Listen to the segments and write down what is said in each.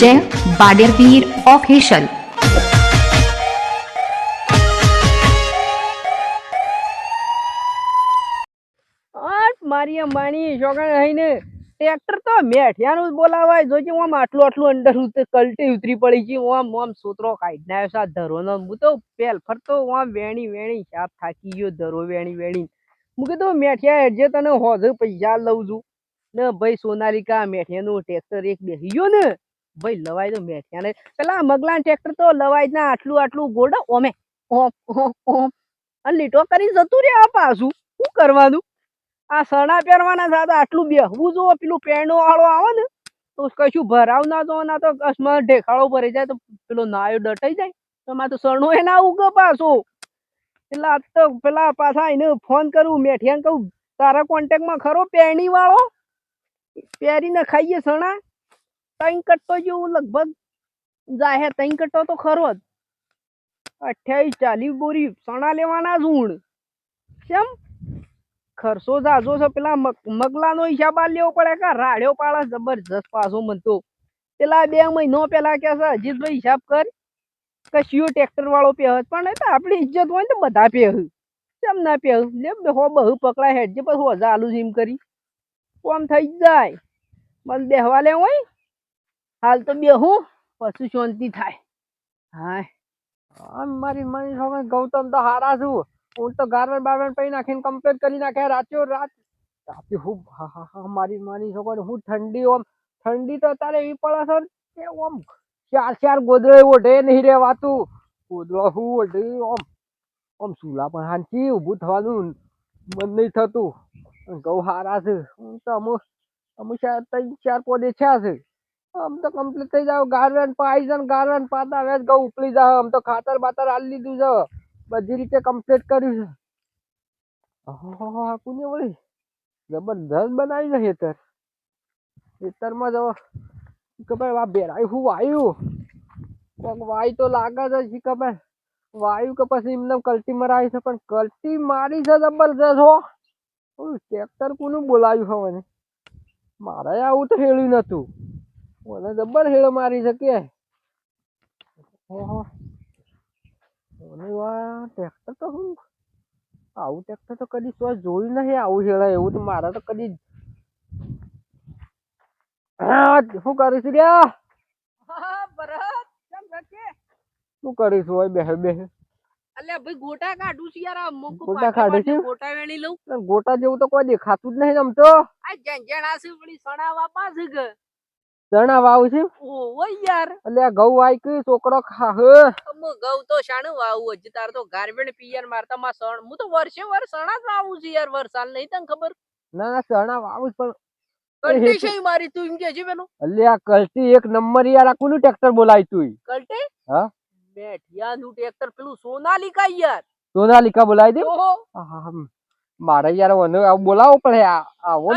જય બાડેરવીર ઓફિશિયલ મારી અંબાણી છોકરા રહીને ટ્રેક્ટર તો મેઠિયાનું જ બોલાવાય. જોજે આમ આટલું આટલું અંદર કલટી ઉતરી પડી છે આમ આમ સોતરો કાઢી નાખ્યો છે. ધરોનો હું તો પેલ ફરતો આમ વેણી વેણી સાપ થાકી ગયો. ધરો વેણી વેણી. હું કીધું મેઠિયા એડજે તને હોજે પૈસા લઉં છું. ને ભાઈ સોનાલિકા મેઠિયાનું ટ્રેક્ટર એક બેસી ગયો ને, ભાઈ લવાય તો મેઠિયાને. પેલા મગલાન ટ્રેક્ટર તો લવાય ના, આટલું આટલું ગોડ ઓમે અને લીટો કરી જતું રે આ પાછું. શું કરવાનું? આ સણા પહેરવાના સાથે આટલું બેહવું જો, પેલું પેણો વાળો આવે ને, તો કશું ભરાવ ના જો, ના તો કસમાં ઢેખાળો ભરી જાય તો પેલો નાયો ડટાઈ જાય. તો માં તો સણો એ ના ઉગે પાછો. એટલે આ તો પેલા પાછા એને ફોન કરું મેઠિયાને કહું, તારા કોન્ટેક્ટમાં ખરો પેણી વાળો? પહેરીને ખાઈએ સણા? તઈ કટ્ટો જેવું લગભગ જાહે તઈ કટ્ટો તો ખરો જ. અઠ્યાવીસ ચાલીસ બોરી સણા લેવાના ઝૂણ. કેમ? ખર્ચો જાજો છે પેલા મગ- મગલાનો હિસાબ લેવો પડે કે રાડ્યો પાડે? જબરજસ્ત પાછો મનતો. પેલા બે મહિનો પેલા કે છે અજીતભાઈ હિસાબ કર. કશિયો ટ્રેક્ટર વાળો પહે પણ આપણી ઇજ્જત હોય ને બધા પહે કેમ ના પહે લે હો બહુ પકડાય હેડ જે પછી હોજા આલુ જીમ કરી. કોમ થઈ જાય. બસ બેહવા લે હોય હાલ તો બેહું, પછી શાંતિ થાય. આ મારી મારી છોકરી ગૌતમ તો હારા છું. હું તો ગાર્મેન્ટ બાર્મેન્ટ પહી નાખીને કમ્પ્લીટ કરી નાખે રાત્યો રાત. રાતે હું, હા હા હા, મારી મારી છોકરી હું ઠંડી ઓમ, ઠંડી તો તારે એવી પડે છે ઓમ ચાર ચાર ગોદડે ઓઢે નહીં રહેવાતું. ગોદડો હું ઓઢે ઓમ ઓમ સુલા પણ હાંચી ઊભું થવાનું મન નહીં થતું. ગૌ હારા છે. હું તો અમુ અમુ ત્રણ, ચાર પોદે છે છે. આમ તો કમ્પ્લીટ થઈ જાવ. ગારવેન પાઈ છે ને ગાર્મેન્ટ પાતા હવે ગૌ ઉપલી જાવ. આમ તો ખાતર બાતર આલી લીધું છે. બધી રીતે કમ્પ્લીટ કર્યું છે. હા કોને વળી? જબરદસ્ત બનાવી છે હેતર ખેતરમાં જો ખબર આ બેરાય હું વાયુ? વાયુ તો લાગે છે શી ખબર. વાયુ કે પછી એમને કલ્ટી મરાવી છે, પણ કલ્ટી મારી છે જબરજસ્ત હો. ટ્રેક્ટર કોનું બોલાવ્યું હવે મને મારે આવું તો હેળ્યું નતું. મને જબર હેળ મારી છે કે. ઓહો. મને ટ્રેક્ટર તો હું આવું ટ્રેક્ટર તો કદી તો જોયું નહીં આવું હેળ એવું તો મારે તો કદી શું કરીશ લ્યા? શું કરીશ હોય બેહે બેહે. અલ્યા ભાઈ ગોટા કાઢું છું યાર મોકો ગોટા કાઢું છું? ગોટા વેણી લઉં. ગોટા જેવું તો કોઈ દેખાતું જ નહીં આમ તો. આ જંજણા છે પડી સણા વાપા છે કે સણા વાવ છે ઓય યાર. અલ્યા ઘઉં આઈ કે છોકરો ખા હ. અમુ ઘઉં તો શાણું વાવું હજી તાર તો ગાર્બેન્ડ પિયર મારતા માં સણ. હું તો વર્ષે વર્ષ સણા જ વાવું છું યાર વરસાદ નહીં તને ખબર? ના ના સણા વાવું પણ કલ્ટી છે મારી તું એમ કે છે પેલો? એટલે આ કલ્ટી એક નંબર યાર આ કોનું ટ્રેક્ટર બોલાય તું કલ્ટે? હા? બેઠિયા નું ટ્રેક્ટર પેલું સોનાલિકા યાર. સોનાલિકા બોલાય દે? ઓહો. મારે યાર આવું પડે આ આવો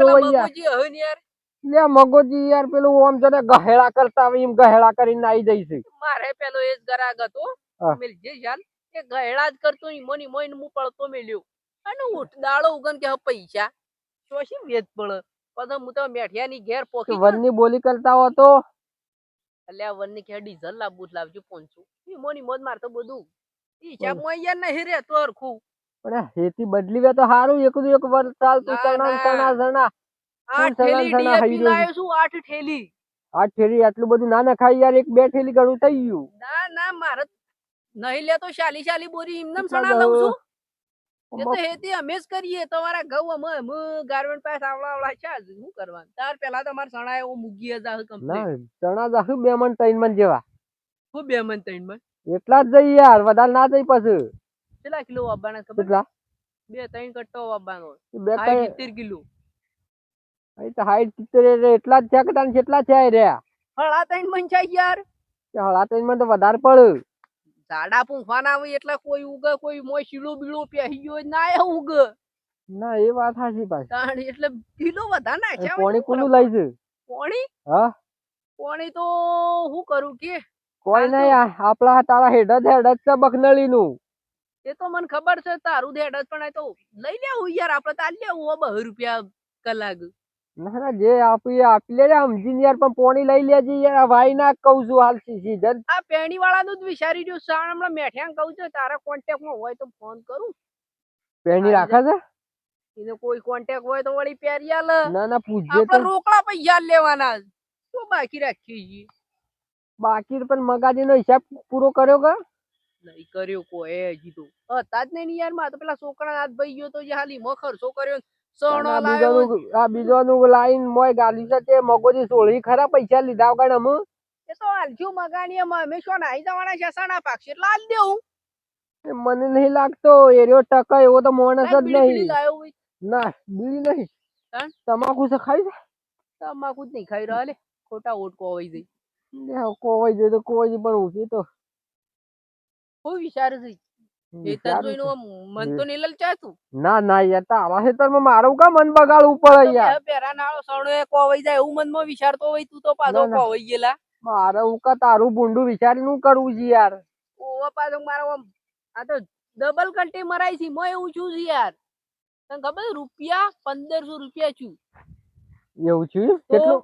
જોવો યાર. લે મગોજી યાર પેલું આમ છે ને ગહેડા કરતા એમ ગહેડા કરીને આવી છે. મારે પેલો એ જ ગરાગ હતો. જે ચાલ એ ગહેડા જ કરતો ઈ મોની મોઈન હું પડતો મેલ્યો. અને ઉઠ દાડો ઉગન કે પૈસા. શોશી વેચ પડે? પછી હું તો મેઠિયાની ઘેર પોકી વનની બોલી કરતા હો તો. એટલે વનની ઘેર ડીઝલ લાવવું લાવજો પહોંચું ઈ મોની મોજ માર તો બધું. ઈ હિસાબમાં યાર નહીં રે તો પણ હેતી બદલી વે તો હારું. એક એક વર ચાલતું ના, ના. ચણા ચણા આઠ થેલી સણા DAP હઈ છું આઠ થેલી આઠ થેલી આટલું બધું ના નખાય યાર. એક બે થેલી ઘણું થઈ ગયું. ના ના મારે નહીં લેતો શાલી શાલી બોરી. એમને સણા લઉં? છું? એ તો હેતી અમે જ કરીએ. તમારા ઘઉં અમે અમે ગાર્મેન્ટ પાસે આવડા આવડા છે. શું કરવાનું? તાર પેલા તમારે સણા એવો કમ્પ્લીટ બે મન ત્રણ મન જેવા. હું બે મન ત્રણ મન એટલા જ જઈ યાર વધારે ના જઈ પછી. કેટલા કિલો વાપવાના ખબર? કેટલા? બે ત્રણ કટ્ટો વાબાનો બે સિત્તેર કિલો. અહીં તો હાઈટ સિત્તેર એટલા જ છે કે તાન કેટલા છે રહ્યા? હળા ત્રણ મન છે યાર. હળા ત્રણ મન તો વધારે પડે. ઝાડા પૂંખવાના આવે એટલે કોઈ ઉગે કોઈ મોય શીલો બીલો પહેરી ગયો ના ઉગે. ના એ વાત સાચી પાછી. તાણ એટલે કિલો વધા હોય પોણી કોનું લઈ છે પાણી? હા. પાણી તો હું કરું કે? કોઈ નહીં આપણા તારા હેડ જ હેડ જ છે બખનળી નું એ તો મને ખબર છે તારું દેડ જ પણ તો લઈ લેવું યાર આપડે તો આલી લેવું બહુ રૂપિયા કલાક. ના જે આપી આપી લેજે સમજીને યાર પણ પોણી લઈ લેજે યાર ભાઈ ના કહું છું હાલ સીઝન. આ પેણી વાળાનું જ વિચારી રહ્યો સાણ હમણાં મેઠિયાને કહું છું તારા કોન્ટેક્ટમાં હોય તો ફોન કરું. પેણી રાખે છે? એને કોઈ કોન્ટેક્ટ હોય તો વળી પેરી આલ ના ના પૂછજે તો. રોકડા પૈસા લેવાના. શું બાકી રાખી જી બાકી પણ મગાજી નો હિસાબ પૂરો કર્યો કે? નહીં કર્યો કોઈ હજી તો. હતા જ નહીં યારમાં તો પેલા છોકરા હાથ ભાઈ ગયો તો જે હાલી મખર ખર્ચો કર્યો આ બીજાનું લાઈન મોય ગાલી છે તે મગોજી સોળી ખરા પૈસા લીધા વગર અમે? એ તો હાલજો મગાની અમે શું નાઈ જવાના છે સણા પાકશે એટલે દેવું. મને નહીં લાગતો એરિયો ટકા એવો તો માણસ જ નહીં. ના બીડી નહીં. તમાકુ છે ખાઈ તમાકુ જ નહીં ખાઈ રહ્યા લે ખોટા ઓટકો હોય જઈ કોઈ જાય તો કોઈ પણ ઊંચી તો. કોઈ વિચાર છે. મન તો લલચાતું ના ના યાર તારા ખેતરમાં મારું કા મન બગાડવું પડે યાર? પેરા નાળો સણો કોવાઈ જાય એવું મનમાં વિચારતો હોય તું તો પાછો. કોવાઈ ગયેલા. મારે હું કા તારું ભૂંડું વિચારીને કરવું છે યાર? ઓવા પાછો મારો આમ આ તો ડબલ કંટી મરાય છે મોય એવું છું યાર. તને ખબર રૂપિયા પંદરસો રૂપિયા છું. એવું છે કેટલું?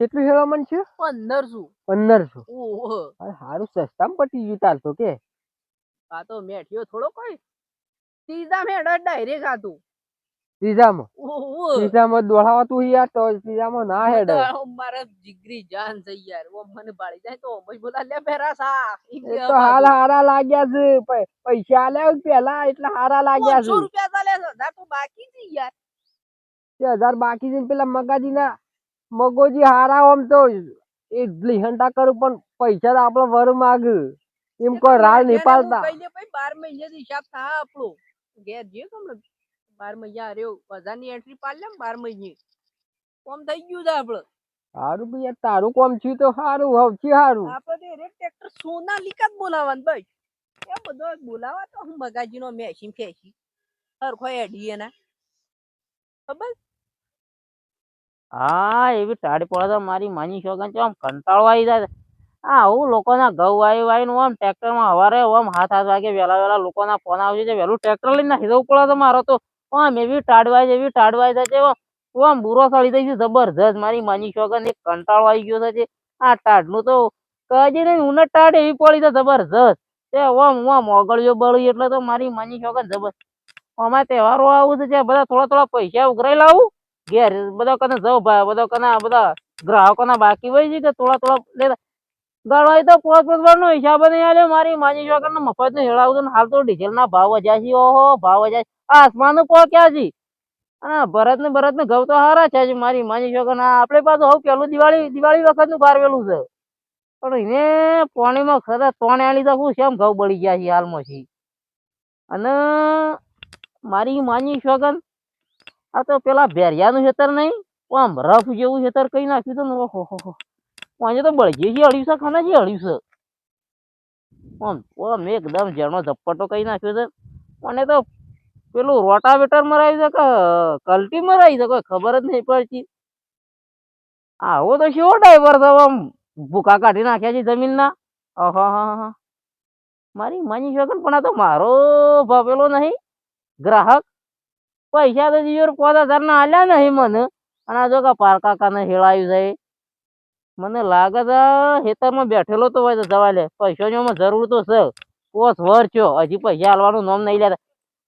કેટલું હેવા મન છે? પંદરસો. પંદરસો. ઓહો. હારું સસ્તામાં પટી ગયું તાર તો કે. આ તો મેઠિયો થોડો કોઈ સીધા મેળ ડાયરેક્ટ આતું ત્રીજામાં ત્રીજામાં દોડાવા તું યાર તો ત્રીજામાં ના હેડ. મારા જીગરી જાન છે યાર. ઓ મને બાળી જાય તો ઓમજ બોલા લે પેરા સા તો હાલ હારા લાગ્યા છે. પૈસા આલ્યા પેલા એટલા હારા લાગ્યા છે. રૂપિયા ચાલે છે. હજાર તો બાકી છે યાર. તે હજાર બાકી છે પેલા મગાજી ના મગોજી હારા આમ તો એ લીહંટા કરું પણ પૈસા તો આપડે વર માગ. એમ કોઈ રાળ નિપાલતા બાર મહિને હિસાબ થા આપણો ઘેર જે કમ બાર મહિના રહ્યો હજારની એન્ટ્રી પાડી લે બાર મહિને. કોમ થઈ ગયું છે આપડે. હારું ભાઈ તારું કોમ થયું તો હારું હવથી હારું. સારું આપણે રેટ ટ્રેક્ટર સોનાલિકા જ બોલાવવાનું ભાઈ. એ બધો બોલાવા તો હું મગાજી નો મેશીન ફેશી સરખો એડી એના ખબર? હા એવી ટાઢી પડે તો મારી માની શોગન છે આમ કંટાળો આવી જાય. છે. આવું લોકોના ઘઉં વાવી વાવીને આમ ટ્રેક્ટરમાં હવારે આમ હાથ હાથ વાગે વહેલા વહેલા લોકોના ફોન આવશે છે. વહેલું ટ્રેક્ટર લઈને નાખી દેવું પડે તો મારો તો આમ એવી ટાઢવાય છે, એવી ટાઢવાય થશે આમ આમ બુરો સળી થઈ છે. જબરજસ્ત મારી મની શોગન એક કંટાળો આવી ગયો છે આ ટાઢનું તો કદી નહીં ઉને ટાઢ એવી પડી છે જબરજસ્ત. તે ઓમ ઓમ ઓગળ્યો બળ્યો એટલે તો મારી મની શોગન જબર. અમારે તહેવારો આવું છે બધા થોડા થોડા પૈસા ઉઘરાઈ લાવું. ઘેર બધા કને જવું ભાઈ, બધા કને બધા ગ્રાહકોના બાકી હોય છે કે થોડા થોડા લેતા ગળવાય તો પોત પોત નો હિસાબ નહીં આલે. મારી માજી શોકર ને મફત ને હેળાવું હાલ તો ડીઝલ ના ભાવ વધ્યા છે. ઓહો, ભાવ વધ્યા છે. આસમાનનું ક્યાં છે? અને ભરત ને ભરત ને ઘઉં તો હારા છે મારી માજી શોકર ના આપણે પાછું હવે પેલું દિવાળી દિવાળી વખતનું ફારવેલું છે. પણ એને પાણીમાં ખરા ત્રણે આલી તો શું કેમ ઘઉં બળી ગયા છે હાલમાં છે. અને મારી માની શોગન આ તો પેલા ભેરિયાનું ખેતર નહીં આમ રફ જેવું ખેતર કઈ નાખ્યું હતું ને? ઓહો હો. હો આજે તો બળજે છે અડ્યું છે, ખાના છે અડ્યું છે. આમ આમ એકદમ ઝેરનો ઝપટો કહી નાખ્યો છે. મને તો પેલું રોટાવેટર મરાવી છે કે, કલ્ટી મરાવી છે, કોઈ ખબર જ નહીં પડતી. આવો તો શેવો ડ્રાઈવર છે આમ ભૂકા કાઢી નાખ્યા છે જમીનના. અહા મારી માની શકન પણ આ તો મારો ભાવેલો નહીં. ગ્રાહક. પૈસા તો જીવર પાંચ હજારના આલ્યા નહીં મને. અને આ જો કે પારકા કાને હેળાયું છે. મને લાગે છે, ખેતરમાં બેઠેલો તો હોય તો જવા લે. પૈસાની જરૂર તો છે. કોસ વર છો હજી પૈસા હાલવાનું નામ નહીં લેતા.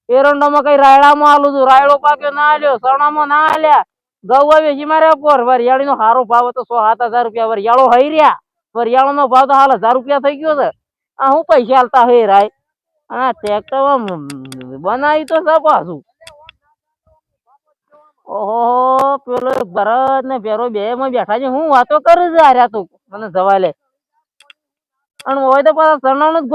એરંડામાં કઈ રાયડામાં આલું છું. રાયડો પાક્યો ના આલ્યો. સણામાં ના આલ્યા. ગૌ વેચી મારે પર. વરિયાળીનો સારો ભાવ હતો સો સાત હજાર રૂપિયા. વરિયાળો હઈ રહ્યા. વરિયાળોનો ભાવ તો હાલ હજાર રૂપિયા થઈ ગયો છે. આ હું પૈસા હાલતા હોય રાય. આ ટ્રેક્ટર બનાવી તો છે પાછું. ઓહો પેલો ભરત ને પેરો બે માં બેઠા છે. હું વાતો કરું છું આર્યા તું. મને જવા લે. અને હોય તો પાછા સણાનું જ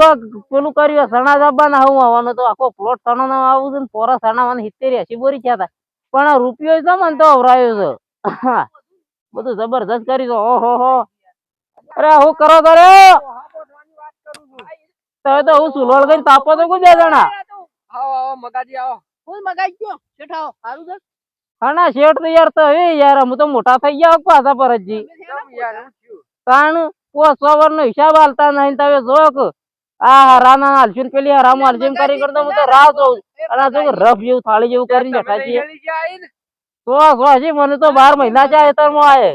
પેલું કર્યું સણા જબાના હું આવવાનું તો આખો પ્લોટ સણાનો આવું છે ને પોરા સણાવાની સિત્તેર એસી બોરી થયા હતા. પણ આ રૂપિયો છે મને તો અવરાયો છે. હા, બધું જબરજસ્ત કરી દો ઓહો હો. અરે હું કરો કરે તમે તો હું સુલોલ કરી તાપો તો કોઈ બે જણા? આવો આવો મગાજી આવો. ફૂલ મગાઈ ગયો. શેઠાઓ સારું છે? હા શેઠ તો યાર તો હવે યાર હું તો મોટા થઈ ગયા પાછા થયું? તાણ પોસ સો નો હિસાબ હાલતા નહીં તમે જોક આ હરાના હાલશું ને પેલી હરામ હાલશું કરી કરતો હું તો રાહ જોઉં. અને જો રફ જેવું થાળી જેવું કરીને બેઠા છીએ? તો હજી મને તો બાર મહિના જાય તરમાં આયે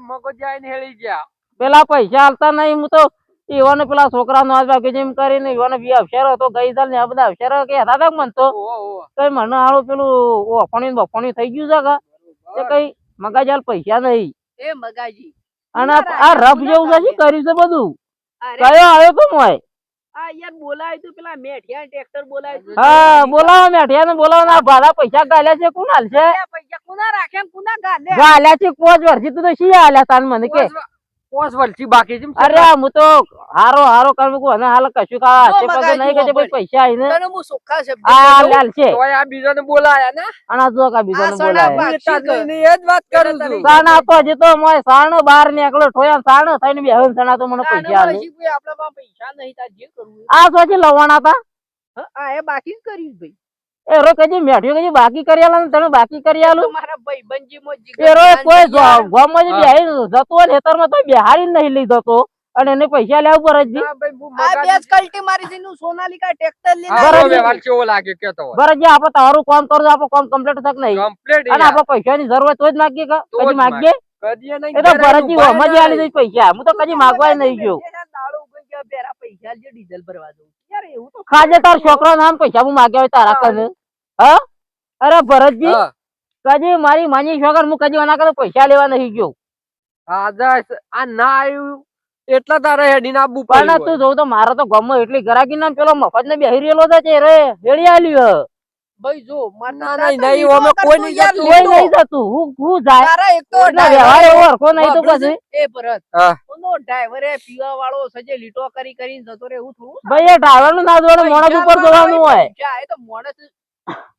મગજ જાય ને હેળી ગયા પેલા પૈસા હાલતા નહીં હું તો ઈવોને પેલા છોકરા નો બાકી જેમ કરીને ઈવોને બી અક્ષરો હતો ગઈ સાલ ને આ બધા અક્ષરો કે હતા તા મન તો. કઈ મને હારું પેલું ઓફણી બફણી થઈ ગયું છે કે? કઈ મગજ હાલ પૈસા નહીં. એ મગાજી. અને આ- રફ જેવું છે કર્યું છે બધું? કયો આવ્યો તો મોય? આ યાર બોલાય તું પેલા મેઠિયા ટ્રેક્ટર બોલાય હા બોલાવો મેઠિયા ને બોલાવો ને ભાડા પૈસા ગાલ્યા છે કોણ હાલ છે આ પૈસા કુના રાખે ને ગાલે? ગાલ્યા છે પોચ વર્ષથી તું તો શી હાલ્યા તાન મને કે? પોસ વર્ષથી બાકી છે અરે હું તો હારો હારો કર અને હાલ કશું કા હાથે પગે નહીં કે છે ભાઈ પૈસા આઈને. તને હું સુખા શબ્દ આ લાલ છે. તોય આ બીજાને બોલાયા ને? અને જો કા બીજાને આ સણા બોલાય. પા- હું તાતણીની એ જ વાત કરું છું. સાણા તો હજી તો મોય સાણો બાર નીકળો ઠોયા સાણો થઈને બે હવે સાણા તો મને પૈસા આલે. આપણા પૈસા નહીં તાર જે કરવું આ સોચી લવાણા હતા? હા, આ એ બાકી જ કર્યું ભાઈ. એ રો કજી મેઠ્યો કજી બાકી કરી આલો તને બાકી કરી આલું મારા ભાઈબંધજીમાં જીગર એ રો કોઈ. ગામમાં જે. બેહી જતો હેતરમાં તો બિહારી નહીં લીધો તો. અને એને પૈસા લેવા પર જ ના ભાઈ હું આ બેસ કલ્ટી મારી છે નું સોનાલિકા ટ્રેક્ટર લઈને. તો વ્યવહાર કેવો લાગે કે તો બરજી આપણે તારું કામ કરો તો આપણું કામ કમ્પ્લીટ થક નહીં? કમ્પ્લીટ અને પૈસા પૈસાની જરૂરત હોય તો જ માગીએ કા? તો જ કદી માગીએ? કદીએ નહીં એ તો ભરતજી ઊભા જ આલી દે પૈસા. હું તો કદી માગવાય નહીં ગયો. દાડો ઉગી ગયો બેરા પૈસા જે ડીઝલ ભરવા દઉં. ખાજે તાર છોકરા નામ પૈસા હું માગ્યા હોય તારા કને હા? અરે ભરતજી. કદી મારી માની છોકર હું કદી એના કને પૈસા લેવા નહીં ગયો. આ દસ આ ના આવ્યું. એટલા તારે હેડી ના આપવું પણ તું જોઉં તો મારે તો ગમો એટલી ગરાકી ના પેલો મફત ને બેહી રહેલો છે રે. હેડી આલ્યું. ભાઈ જો ના, નહીં, તો નહીં, લીધો અમે કોઈ નહીં જતું. કોઈ નહીં થતું. હું હું જાય? તારા એક તો વ્યવહાર એવો હરખો નહીં તો પછી? એ ભરત. ઓનો driver એ પીવા વાળો સજે લીટો કરી કરીને જતો રહે એવું થોડું ભાઈ એ ડ્રાઈવરનું ના માણસ ઉપર જોવાનું હોય પૈસા, તો માણસ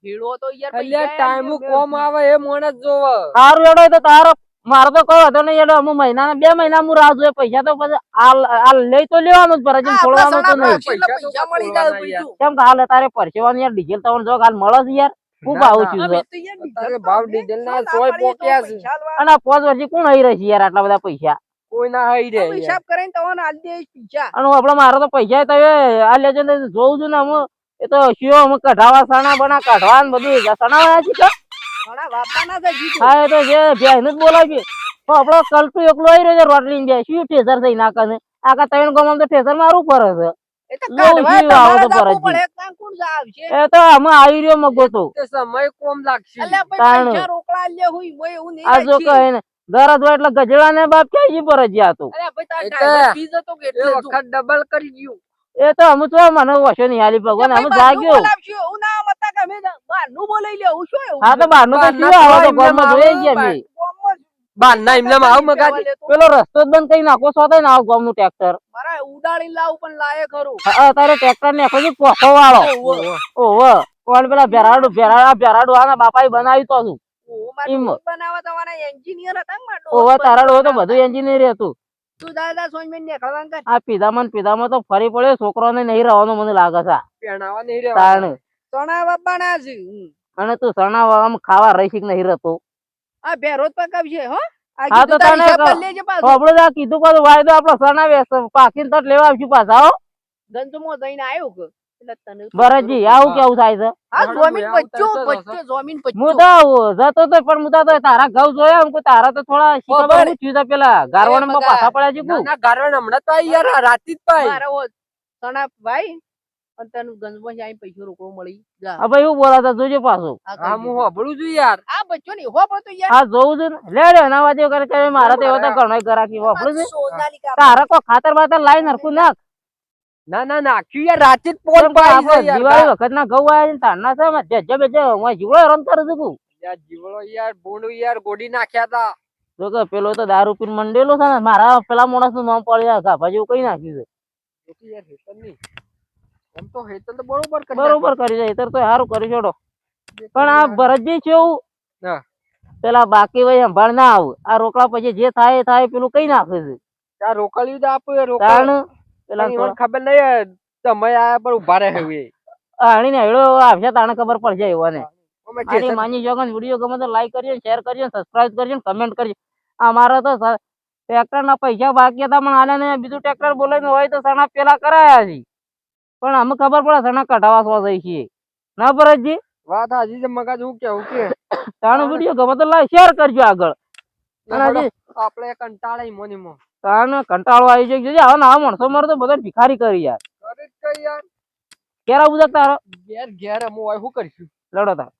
ભીડો તો યાર ટાઈમ કોમ આવે એ મોણસ જોવે. સારું એડો તો તારો મારો તો કોઈ હતો નહીં એટલે અમુક મહિના બે મહિના હું રાહ જોઈએ પૈસા તો પછી હાલ લઈ તો લેવાનું જ પડે આ છોડવાનું તો નહીં. કેમ કે હાલ તારે પરસેવાનું યાર ડીઝલ તમને જો હાલ મળે છે યાર ખૂબ ના, છું અમે તો યાર અત્યારે ડીઝલ ભાવ ડીઝલ ના ના સોય પોક્યા છે. અને પાંચ વર્ષથી કોણ આવી રહી છે યાર આટલા બધા પૈસા? કોઈ ના હિસાબ કરીને આલી પૈસા. અને મારો તો પૈસા તો હવે આ લેજો ને જોઉં છું ને હું એ તો શિયો અમે કઢાવા સણા બના કઢવા ને બધું સણાવા છે હા એ તો જે બેન જ બોલાવી તો આપણો કલ્ટુ એકલો આવી રહ્યો છે રોટલી જાય શું ઠેસર થઈ નાખે છે આખા ત્રણ ગામ તો ઠેસર મારું પડે છે એ તો લઉં કાઢવા છું, આવો તમારે તો જ આપવું ફરજથી. પડે. કાં કોણ જા આવશે? એ તો અમે આવી રહ્યો મગો તો તે સમય કોમ લાગશે અલ્યા ભાઈ તાણું. પૈસા રોકડા આલ્યા હોય, મોય એવું નહીં આ જો રાખી. કહે ને એટલે ગજેડા ને બાપ ક્યાં જી પર જ હતું અલ્યા ભાઈ તારા એ તો- driver ફીસ હતો કે એ એટલે તું. વખત ડબલ કરી ગયું એ તો અમે તો મને વસો નહીં હાલી ભગવાન અમે જાગ્યો ના અમે બહારનું બોલાઈ લે, એવું શું હા તો બહારનું તો શું આવે તો તો ગામમાં એમને ગયા આવે, અમે. ગામમાં જ બાર ના એમને આવ મગાજી. પેલો રસ્તો જ બંધ કરી નાખો સો થાય આવ ગામનું ટ્રેક્ટર. મારા ઉડાડી લાવું પણ લાયે ખરું. તારે ટ્રેક્ટર ને પછી પોખો વાળો. ઓહો કોણ પેલા ભેરાડું ભેરાડા ભેરાડું આના બાપાએ બનાવ્યું તો હતું ઓહો, મારે એમ. ડોહો બનાવવા તમારા engineer હતા ને ઓહો ડોહો તો બધું એન્જિનિયર હતું. તું દાદા. આ પીધામાં ને પીધામાં તો ફરી પડ્યો છોકરોને નહીં રહેવાનું મને લાગે છે. નહીં અને તું સણા આમ ખાવા રહી નહીં રહેતો. આ ભેરો જ પકાવશે હો? હા, તો તને. આપડે આ કીધું પાછું વાયદો આપડે સણા વેસ પાકીને તટ લેવા આવશું પાછા હો? ગંજમો જઈને આવ્યો કે. ભરતજી આવું કેવું થાય છે? હું તો જતો તો પણ હું તો તારા ઘઉં જોયા કે તારા તો થોડા શીખા થયું છે પેલા. ગારવણમાં પાછા પડ્યા છે ના કુ ના ગારવાન હમણાં તો યાર રાતી જ પાઈ મારા ઓ સણા ભાઈ અને તને ગંજમો જાય પૈસો રોકડો મળી જા હા એવું બોલાતા જોજો પાછું. આ હું દીધું. છું યાર. આ બચ્ચો નહીં હો તો યાર. હા જોવું છે લે લે એના વાજે કરે કે મારા તો એવા તો ઘણો ગરાકી વાપરું છે. તારા કો ખાતર બાતર લાઈ નરખું નાખ. ના ના નાખ્યું યાર રાતે પોલ યાર દિવાળી વખત ના ઘઉં આયા ને તારના છે જજ્જે બેજ્જે હું જીવડો રન કરું છું યાર જીવડો યાર બોંડું યાર ગોડી નાખ્યા તા. તો કે પેલો તો દારૂ પીને મંડેલો છે ને મારા પેલા માણસનું નામ પડ્યા ગાભા જેવું કઈ નાખ્યું છે. યાર હેતર નહીં. એમ તો હેતર તો બરોબર કરી બરોબર કરી છે તો સારું કરી છોડો. પણ આ ભરતજી એવું? પેલા બાકી ભાઈ સંભાળ ના આવું. આ રોકડા પછી જે થાય એ થાય પેલું કઈ નાખે છે? આ રોકડ્યું તો આપો રોકડ પેલા ખબર નહીં તમે આ પર ઊભા રહે હવે આણી ને હેડો આવશે તાણે ખબર પડશે એવાને આની. માની જોગન વીડિયો ગમે તો લાઈક કરજો શેર કરજો સબસ્ક્રાઇબ કરજો કમેન્ટ કરજો અમારા તો ટ્રેક્ટર ના પૈસા બાકી હતા પણ આને બીજું ટ્રેક્ટર બોલાવીને હોય તો સણા પેલા કરાયા છે. પણ અમે ખબર પડે સણા કઢાવા સો જઈ છીએ ના ભરતજી? વાત હાજી છે મગજ હું કેવું કે? તાણો વિડિયો ગમે તો લાઈ શેર કરજો આગળ. આપણે કંટાળે મોની મો તાને કંટાળો આવી જાય જોજે આવા ના માણસો મારે તો બધા ભિખારી કરી યાર. કરી કઈ યાર. કેરા બુજક તારો? ઘેર ઘેર હું શું કરીશું? લડો તાર.